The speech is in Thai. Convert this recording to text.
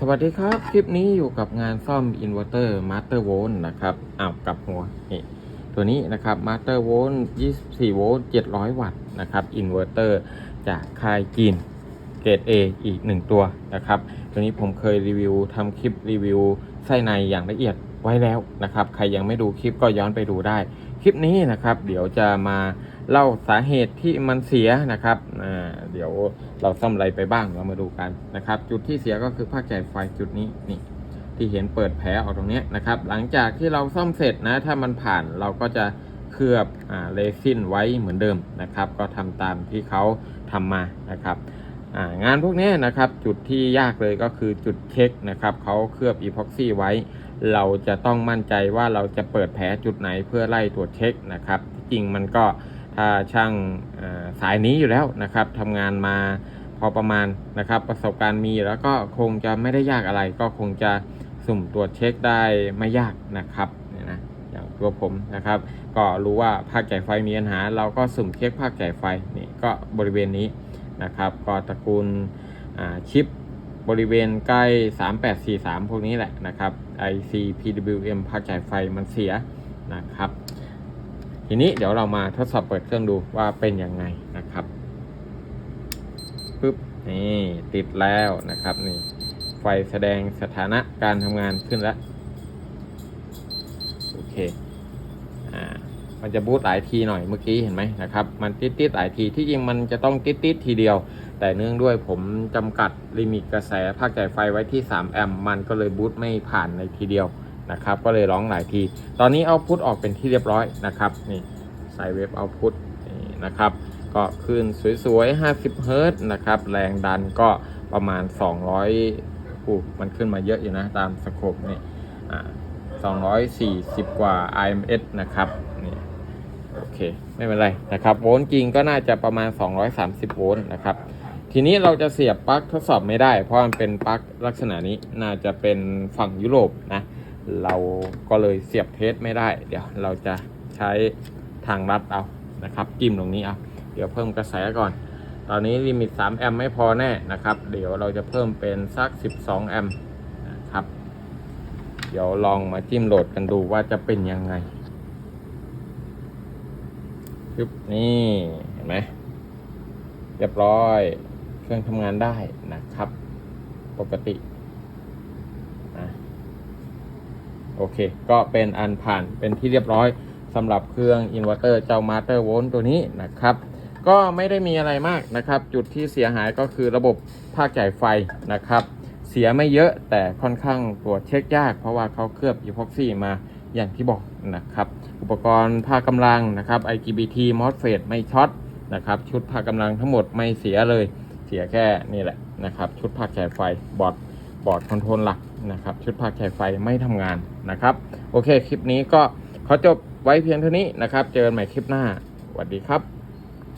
สวัสดีครับ คลิปนี้อยู่กับงานซ่อมอินเวอร์เตอร์มาสเตอร์โวลต์นะครับอ้าวกับหัวนี่ตัวนี้นะครับมาสเตอร์โวลต์24โวลต์700 วัตต์นะครับอินเวอร์เตอร์จากค่ายจีนเกรด A อีก 1 ตัวนะครับ ตัวนี้ผมเคยรีวิวทำคลิปรีวิวไส้ในอย่างละเอียดไว้แล้วนะครับ ใครยังไม่ดูคลิปก็ย้อนไปดูได้ คลิปนี้นะครับ เดี๋ยวจะมา เล่าสาเหตุที่มันเสียนะครับเดี๋ยวเราซ่อมอะไรไปบ้างเรามาดูกันนะครับ จุดที่เสียก็คือภาคจ่ายไฟจุดนี้นี่ที่เห็นเปิดแผลออกตรงนี้นะครับ หลังจากที่เราซ่อมเสร็จนะ ถ้ามันผ่านเราก็จะเคลือบอเรซินไว้เหมือนเดิมนะครับ ก็ทำตามที่เขาทำมานะครับงานพวกนี้นะครับจุดที่ยากเลยก็คือจุดเช็คนะครับเขาเคลือบอีพ็อกซี่ไว้ เราจะต้องมั่นใจว่าเราจะเปิดแผลจุดไหนเพื่อไล่ตรวจเช็คนะครับ จริงมันก็ ถ้าช่างสายนี้อยู่แล้วนะครับทำงานมาพอประมาณนะครับ ประสบการณ์มีแล้วก็คงจะไม่ได้ยากอะไร ก็คงจะสุ่มตรวจเช็คได้ไม่ยากนะครับเนี่ยนะอย่างตัวผมนะครับ ก็รู้ว่าภาคจ่ายไฟมีปัญหา เราก็สุ่มเช็คภาคจ่ายไฟนี่ก็บริเวณนี้นะครับ ก็ตระกูลชิปบริเวณใกล้ 3843 พวกนี้แหละนะครับ IC PWM ภาคจ่ายไฟมันเสียนะครับ ทีนี้เดี๋ยวเรามาทดสอบเปิดเครื่องดูว่าเป็นยังไงนะครับปึ๊บนี่ติดแล้วนะครับนี่ไฟแสดงสถานะการทำงานขึ้นแล้วโอเคอ่ามันจะบูตหลายทีหน่อยเมื่อกี้เห็นไหมนะครับ มันติดติดหลายทีที่จริงมันจะต้องติดติดทีเดียว แต่เนื่องด้วยผมจำกัดลิมิตกระแสภาคจ่ายไฟไว้ที่ 3 แอมป์มันก็เลยบูตไม่ผ่านในทีเดียว นะครับ ก็เลยร้องหลายที ตอนนี้เอาพุทออกเป็นที่เรียบร้อยนะครับ นี่ใส่เวฟเอาพุทนี่นะครับ ก็ขึ้นสวยๆ 50เฮิร์ตนะครับ แรงดันก็ประมาณ 200อู้มันขึ้นมาเยอะอยู่นะ ตามสโคปนี่อ่า240 กว่า IMS นะครับนี่โอเค ไม่เป็นไรนะครับ โวลต์จริงก็น่าจะประมาณ 230 โวลต์นะครับทีนี้เราจะเสียบปลั๊กทดสอบไม่ได้ เพราะมันเป็นปลั๊กลักษณะนี้น่าจะเป็นฝั่งยุโรปนะ เราก็เลยเสียบเทสไม่ได้ เดี๋ยวเราจะใช้ทางรัดเอานะครับจิ้มตรงนี้เอาเดี๋ยวเพิ่มกระแสก่อน ตอนนี้ลิมิต 3 แอมป์ไม่พอแน่นะครับ เดี๋ยวเราจะเพิ่มเป็นสัก 12 แอมป์นะครับ เดี๋ยวลองมาจิ้มโหลดกันดูว่าจะเป็นยังไงปึ๊บนี่เห็นไหมเรียบร้อยเครื่องทำงานได้นะครับ ปกตินะ โอเค ก็เป็นอันผ่านเป็นที่เรียบร้อยสำหรับเครื่องอินเวอร์เตอร์เจ้ามาสเตอร์โวลต์ตัวนี้นะครับ ก็ไม่ได้มีอะไรมากนะครับ จุดที่เสียหายก็คือระบบภาคจ่ายไฟนะครับ เสียไม่เยอะแต่ค่อนข้างตรวจเช็คยาก เพราะว่าเขาเคลือบอีพ็อกซี่มาอย่างที่บอกนะครับ อุปกรณ์ภาคกำลังนะครับ IGBT MOSFET ไม่ช็อตนะครับชุดภาคกำลังทั้งหมดไม่เสียเลย เสียแค่นี่แหละนะครับ ชุดภาคฉายไฟบอร์ดบอร์ดคอนโทรลหลัก นะครับ ชุดภาแขกไฟไม่ทำงานนะครับ โอเค คลิปนี้ก็ขอจบไว้เพียงเท่านี้นะครับ เจอกันใหม่คลิปหน้าสวัสดีครับ